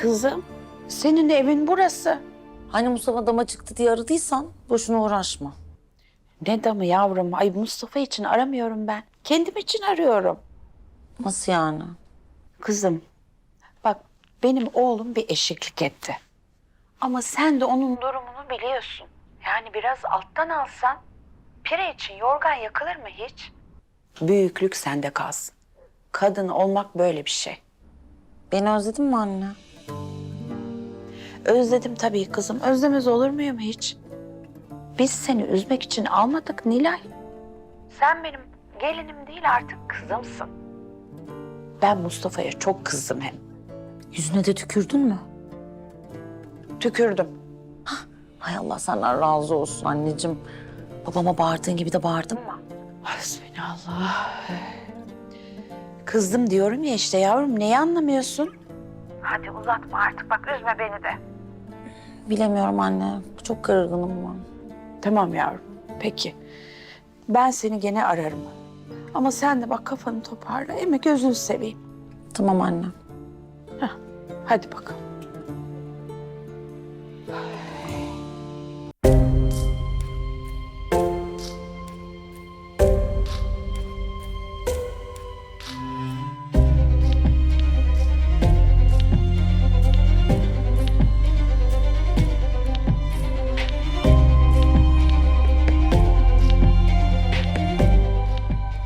kızım. Senin evin burası. Hani Mustafa dama çıktı diye aradıysan boşuna uğraşma. Ne damı yavrum? Ay Mustafa için aramıyorum ben. Kendim için arıyorum. Nasıl yani? Kızım, bak benim oğlum bir eşeklik etti. Ama sen de onun durumunu biliyorsun. Yani biraz alttan alsan pire için yorgan yakılır mı hiç? Büyüklük sende kalsın. Kadın olmak böyle bir şey. Beni özledin mi anne? Özledim tabii kızım. Özlemez olur muyum hiç? Biz seni üzmek için almadık Nilay. Sen benim gelinim değil artık kızımsın. Ben Mustafa'ya çok kızdım hem. Yüzüne de tükürdün mü? Tükürdüm. Hay Allah senden razı olsun anneciğim. Babama bağırdığın gibi de bağırdın mı? Hasbinallah. Kızdım diyorum ya işte yavrum. Neyi anlamıyorsun? Hadi uzatma artık bak üzme beni de. Bilemiyorum anne. Çok kırgınım ben. Tamam yavrum. Peki. Ben seni gene ararım. Ama sen de bak kafanı toparla. Emi gözünü seveyim. Tamam anne. Hadi bakalım.